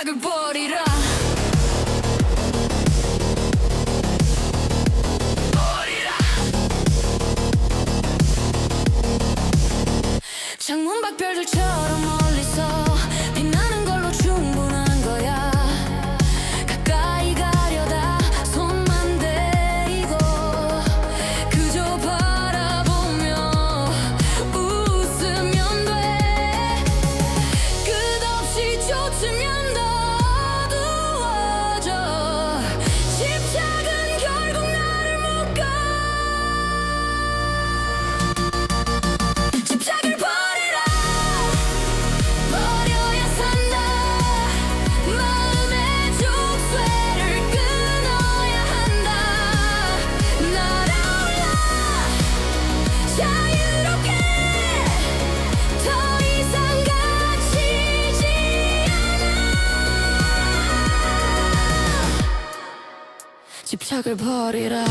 생각을 버리라. 버리라. 창문 밖 별들처럼 집착을 버리라.